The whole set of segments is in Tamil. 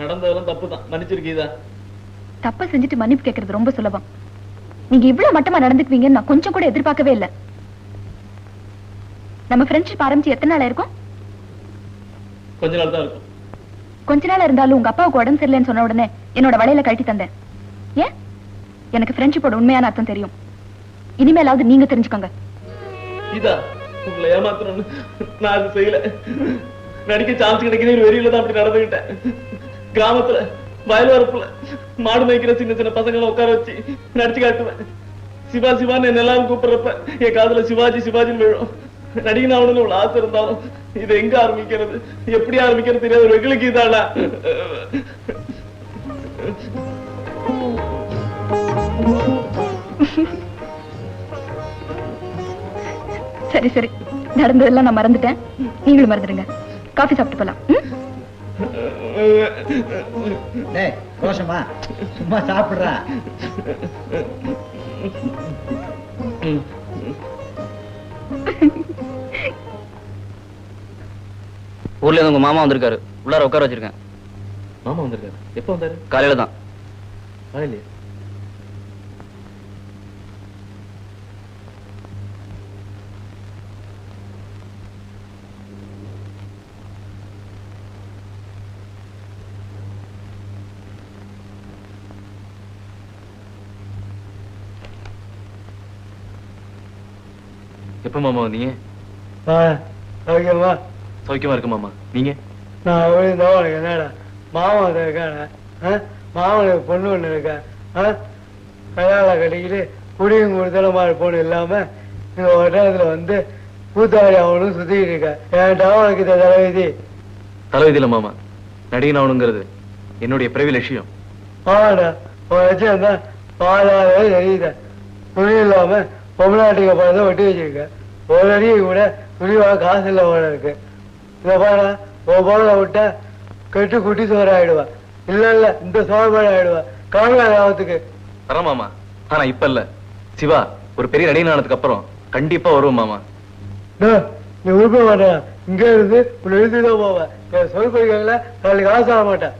நடந்ததெல்லாம் தப்பு தான் மன்னிச்சிருக்கீதா தப்ப செஞ்சுட்டு மன்னிப்பு கேட்கறது ரொம்ப சுலபம். நீங்க இவ்வளவு மட்டமா நடந்துக்குவீங்கன்னு நான் கொஞ்சம் கூட எதிர்பார்க்கவே இல்ல. நம்ம ஃப்ரெண்ட்ஷிப் ஆரம்பிச்சு எத்தனை நாள் இருக்கும் கொஞ்ச நாள் தான் இருக்கும். கொஞ்ச நாள் இருந்தாலும் உங்க அப்பாவுக்கு உடம்பு சரியில்லைன்னு சொன்ன உடனே என்னோட வலையில கழட்டி தந்தேன். ஏன்? எனக்கு ஃப்ரெண்ட்ஷிப்போட உண்மையான அர்த்தம் தெரியும். இனிமேலாவது நீங்க தெரிஞ்சுக்கோங்க. இதா உங்களை ஏமாத்தணும்னு நான் அது செய்யல. நடிக்க சான்ஸ் கிடைக்குது வெறியில தான் அப்படி நடந்துகிட்டேன். கிராமத்துல வயல் வரப்புல மாடு மேய்க்கிற சின்ன சின்ன பசங்களை உட்கார வச்சு நடிச்சு காட்டுவேன். சிவா சிவான்னு என்ன எல்லாரும் கூப்பிடுறப்ப என் காதுல சிவாஜி சிவாஜின்னு விழும். நடிகன் ஆகணும்னு இவ்வளவு ஆசை இருந்தாலும் இது எங்க ஆரம்பிக்கிறது? எப்படி ஆரம்பிக்கிறது தெரியாது. வெகுளுக்கு இதாடா சரி சரி. நடந்ததெல்லாம் நான் மறந்துட்டேன். நீங்களும் மறந்துடுங்க. காஃபி சாப்பிட்டு போலாம். ம்? டேய் ரோஷமா சும்மா சாப்பிடுறா. ஊர்ல இருந்து உங்க மாமா வந்திருக்காரு. உள்ளார உட்கார வச்சிருக்கேன். மாமா வந்திருக்காரு. எப்ப வந்தாரு? காலையில தான் காலையிலயே? எப்ப மாமா வந்தீங்க? ஓகேம்மா சௌக்கியமா? இருக்கு மாமா. நீங்க? நான் உனக்கு என்னடா? மாமன் இருக்கானே? மாமனுக்கு பொண்ணு ஒண்ணு இருக்கா? கல்யாணம் கட்டிக்கிட்டு குடியும் கொடுத்தலமா பொண்ணு இல்லாம இந்த ஒட்டத்துல வந்து கூத்தாடி அவனும் சுத்திக்கிட்டு இருக்கா. ஏன்டா உனக்கு இந்த தலைவிதி தலைவிதியில மாமா. நடிகன் ஆகணுங்கிறது என்னுடைய பிறவி லட்சியம். ஆமாடா உன் லட்சம் தான் பாலாவே தெரியுத. துணி இல்லாம பொம்மநாட்டிக பழத்தை ஒட்டி வச்சிருக்க. ஒரு அடியை கூட துணிவா காசு இல்லை இருக்கு. இதை பாரு உன் போல விட்டா கெட்டு குட்டி சோறு ஆயிடுவா. இல்ல இல்ல இந்த சோறு ஆயிடுவா. காணல ஆபத்துக்கு. வரேன் மாமா. ஆனா இப்ப இல்ல. சிவா ஒரு பெரிய நடிகன் ஆனதுக்கு அப்புறம் கண்டிப்பா வருவோம் மாமா. நீ உருப்ப மாட்டேன் இங்க இருந்து உன்னை எழுதிதான் போவேன் என் சொல் படிக்கல நாளைக்கு காசு ஆக மாட்டேன்.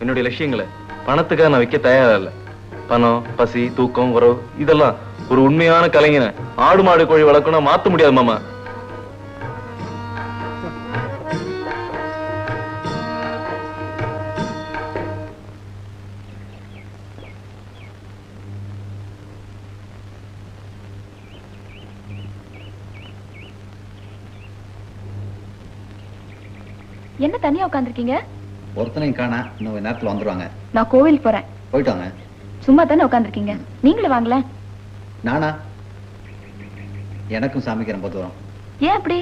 என்னுடைய லட்சியங்களை பணத்துக்காக நான் வைக்க தயாரா இல்ல. பணம் பசி தூக்கம் உறவு இதெல்லாம் ஒரு உண்மையான கலைஞனை ஆடு மாடு கோழி வளர்க்கணும் மாத்த முடியாது மாமா. என்ன தனியா உட்காந்துருக்கீங்க ஒருத்தனையும் காணா இன்னும் நேரத்துல வந்துருவாங்க. நான் கோவிலுக்கு போறேன். போயிட்டு வாங்க. சும்மா தானே உட்காந்துருக்கீங்க நீங்களும் வாங்களேன். நானா? எனக்கும் சாமிக்கு ரொம்ப தூரம். ஏன் அப்படி?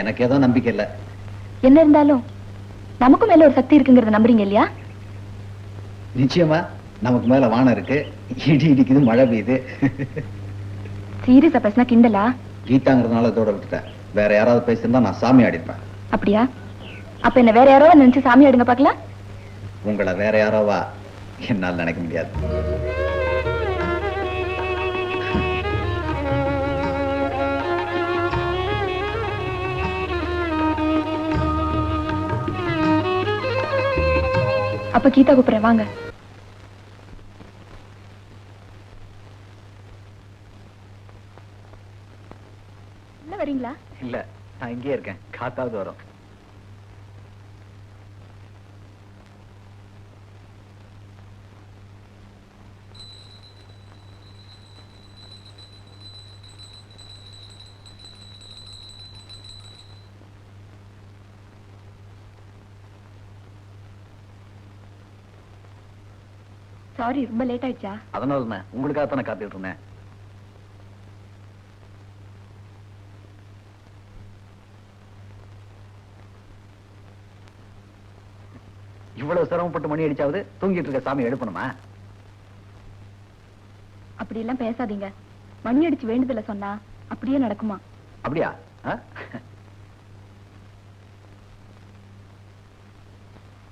எனக்கு ஏதோ நம்பிக்கை இல்ல. என்ன இருந்தாலும் நமக்கும் மேல ஒரு சக்தி இருக்குங்கறத நம்புறீங்க இல்லையா? நிச்சயமா நமக்கு மேல வானம் இருக்கு. இடி இடிக்குது மழை பெய்யுது. சீரியஸா பேசினா கிண்டலா? கீதாங்கிறதுனால இதோட விட்டுட்டேன். வேற யாராவது பேசியிருந்தா நான் சாமி ஆடிப்பேன். அப்படியா? அப்ப என்ன வேற யாரோ நினைச்சு சாமி ஆடுங்க பார்க்கலாம்? உங்களை வேற யாரோவா என்னால் நினைக்க முடியாது. அப்ப கீதா கூப்பிடுறேன் வாங்க. வரீங்களா? இல்ல நான் இங்கேயே இருக்கேன். காத்தாவது வரும். சாரி ரொம்ப லேட் ஆயிடுச்சா? அதனால என்ன உங்களுக்காக தானே காத்துட்டு இருந்தேன். இவ்வளவு சிரமப்பட்டு மணி அடிச்சாவது தூங்கிட்டு இருக்க சாமி எழுப்பணுமா? அப்படி எல்லாம் பேசாதீங்க. மணி அடிச்சு வேண்டுதல சொன்னா அப்படியே நடக்குமா? அப்படியா?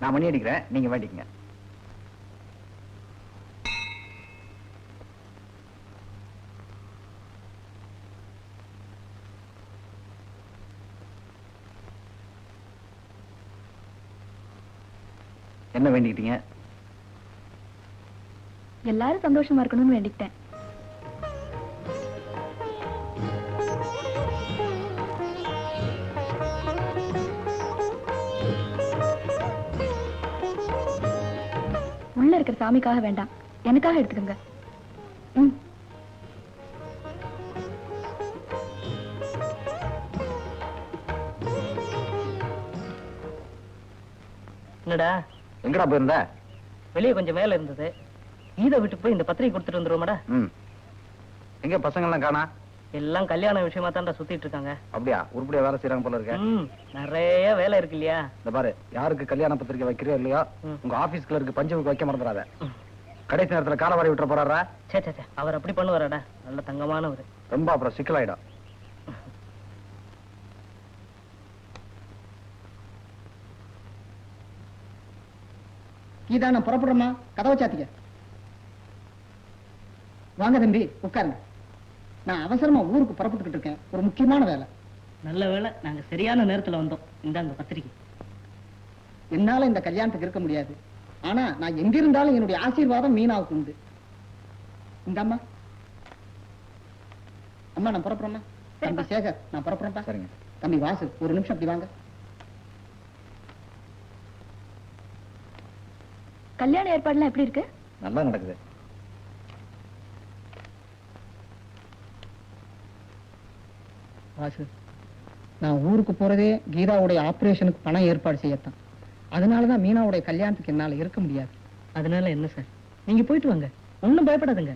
நான் மணி அடிக்கிறேன் நீங்க வேண்டிக்கங்க. என்ன வேண்டிக்கிட்டீங்க? எல்லாரும் சந்தோஷமா இருக்கணும்னு வேண்டிக்கிட்டேன். உள்ள இருக்கிற சாமிக்காக வேண்டாம். எனக்காக எடுத்துக்கோங்க. ம். என்னடா? எங்கடா போயிருந்த? வெளியே கொஞ்சம் வேலை இருந்தது. கீதை விட்டு போய் இந்த பத்திரிகை கொடுத்துட்டு வந்துருவோமாடா. ம். எங்க பசங்கள்லாம் காணா? எல்லாம் கல்யாண விஷயமா தான்டா சுத்திட்டு இருக்காங்க. அப்படியா? உருப்படியா வேலை செய்யறாங்க போல இருக்க. ம், நிறைய வேலை இருக்கு இல்லையா? இந்த பாரு யாருக்கு கல்யாண பத்திரிக்கை வைக்கிறியோ இல்லையோ ம். உங்க ஆபீஸ் கிளருக்கு பஞ்சமுக்கு வைக்க மறந்துடாத கடைசி நேரத்துல காலவாரி விட்டுற போறாரா? சே சே சே, அவர் அப்படி பண்ணுவாராடா. நல்ல தங்கமானவர். ரொம்ப அப்புறம் சிக்கலாயிடும். கீதா நான் புறப்படுறோமா கதவை சாத்திக்க. வாங்க தம்பி உட்காருங்க. நான் அவசரமா ஊருக்கு புறப்பட்டுக்கிட்டு இருக்கேன். ஒரு முக்கியமான வேலை. நல்ல வேலை. நாங்க சரியான நேரத்துல வந்தோம். இந்தாங்க பத்திரிகை என்னால இந்த கல்யாணத்துக்கு இருக்க முடியாது. ஆனா நான் எங்க இருந்தாலும் என்னுடைய ஆசீர்வாதம் மீனாவுக்கு உண்டு இந்த அம்மா அம்மா நான் புறப்படுறேம்மா. தம்பி சேகர் நான் புறப்படுறேன்ப்பா. சரிங்க. தம்பி வாசு ஒரு நிமிஷம் அப்படி வாங்க. கல்யாண ஏற்பாடுலாம் எப்படி இருக்கு? நல்லா நடக்குது. வாசு நான் ஊருக்கு போறதே கீதாவுடைய ஆபரேஷனுக்கு பணம் ஏற்பாடு செய்யத்தான். அதனாலதான் மீனாவுடைய கல்யாணத்துக்கு என்னால இருக்க முடியாது. அதனால என்ன சார்? நீங்க போயிட்டு வாங்க. ஒண்ணும் பயப்படாதுங்க.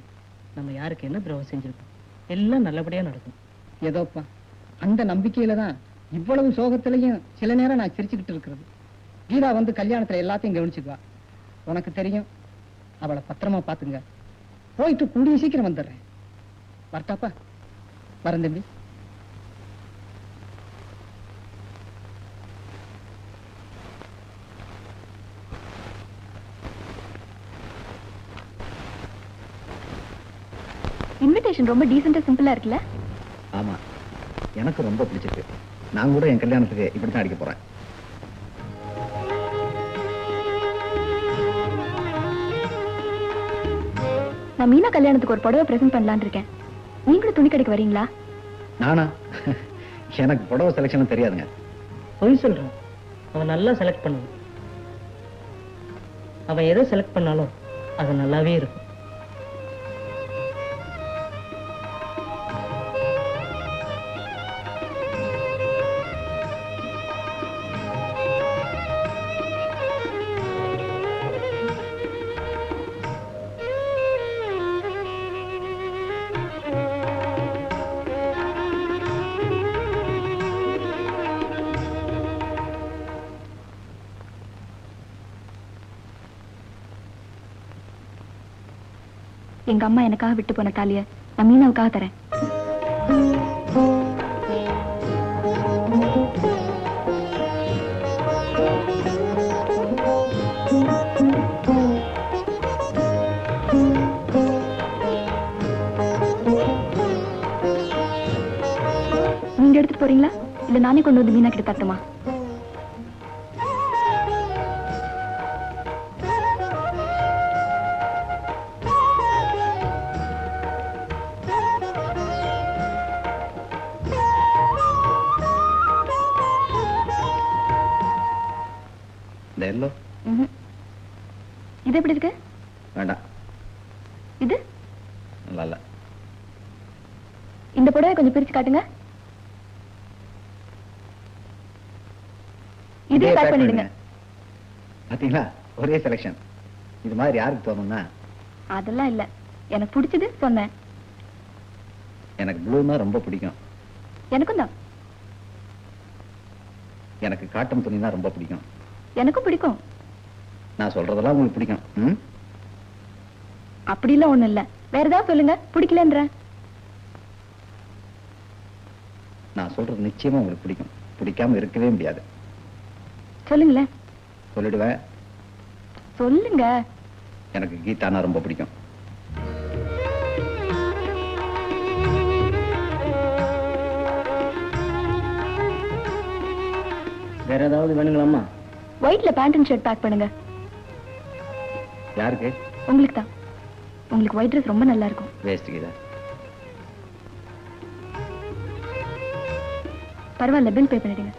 நம்ம யாருக்கு என்ன துரோகம் செஞ்சிருக்கோம்? எல்லாம் நல்லபடியா நடக்கும். ஏதோப்பா அந்த நம்பிக்கையில தான் இவ்வளவு சோகத்திலையும் சில நேரம் நான் சிரிச்சுக்கிட்டு இருக்கிறது. கீதா வந்து கல்யாணத்துல எல்லாத்தையும் கவனிச்சுக்குவா. உனக்கு தெரியும். அவளை பத்திரமா பாத்துங்க போயிட்டு கூடிய சீக்கிரம் வந்துடுறேன். வரட்டாப்பா? வரேன் தம்பி. இன்விடேஷன் ரொம்ப டீசெண்டா சிம்பிளா இருக்குல்ல? ஆமா. எனக்கு ரொம்ப பிடிச்சிருக்கு. நான் கூட என் கல்யாணத்துக்கு இப்படித்தான் அடிக்க போறேன். நான் மீனா கல்யாணத்துக்கு ஒரு புடவை பிரசன்ட் பண்ணலாம்னு இருக்கேன். நீங்களும் துணி கடைக்கு வரீங்களா? நானா? எனக்கு புடவை செலெக்ஷன் தெரியாதுங்க. பொய் சொல்றான். அவன் நல்லா செலக்ட் பண்ணுவான். அவன் எதை செலக்ட் பண்ணாலும் அது நல்லாவே இருக்கும். எங்க அம்மா எனக்காக விட்டு போன தாலிய நான் மீனாவுக்காக தரேன். நீங்க எடுத்துட்டு போறீங்களா? இல்ல நானே கொண்டு வந்து மீனா கிட்ட தட்டுமா இது எப்படி இருக்கு? வேண்டாம். இது? நல்லா இல்ல. இந்த புடவை கொஞ்சம் பிரிச்சு காட்டுங்க. இதே pack பண்ணிடுங்க. பாத்தீங்களா? ஒரே செலெக்ஷன் இது மாதிரி யாருக்கு தோணும்னா? அதெல்லாம் இல்ல. எனக்கு பிடிச்சது சொன்னேன். எனக்கு ப்ளூனா ரொம்ப பிடிக்கும். எனக்கும் தான். எனக்கு காட்டன் துணினா ரொம்ப பிடிக்கும். எனக்கும் பிடிக்கும். நான் சொல்றதெல்லாம் உங்களுக்கு பிடிக்கும் ம்? அப்படிலாம் ஒண்ணும் இல்ல. வேற ஏதாவது சொல்லுங்க. பிடிக்கலன்ற நான் சொல்றது நிச்சயமா உங்களுக்கு பிடிக்கும். பிடிக்காம இருக்கவே முடியாது. சொல்லுங்களேன். சொல்லிடுவேன். சொல்லுங்க. எனக்கு கீதானா ரொம்ப பிடிக்கும். வேற ஏதாவது வேணுங்களாம்மா? ஒயிட்ல பேண்ட் அண்ட் ஷர்ட் பேக் பண்ணுங்க. யாருக்கு? உங்களுக்கு தான். உங்களுக்கு ஒயிட் ட்ரெஸ் ரொம்ப நல்லா இருக்கும் வேஸ்ட் கீதா பரவாயில்ல பில் பே பண்ணிடுங்க.